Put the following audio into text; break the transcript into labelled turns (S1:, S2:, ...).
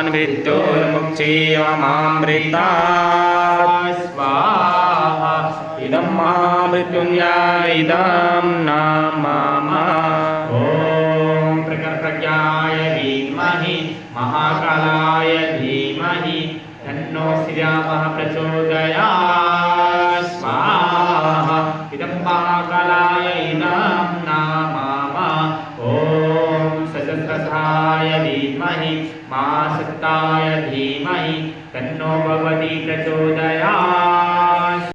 S1: नान्मृत्योर्मुक्षीयमामृता स्वाहा इदं मा मृत्युञ्जय इदं नाम
S2: ॐ प्रकटप्रज्ञाय धीमहि महाकालाय धीमहि तन्नो श्रीरामः प्रचोदयात् वरदधाय धीमहि मा धीमहि तन्नो भवति प्रचोदयात्।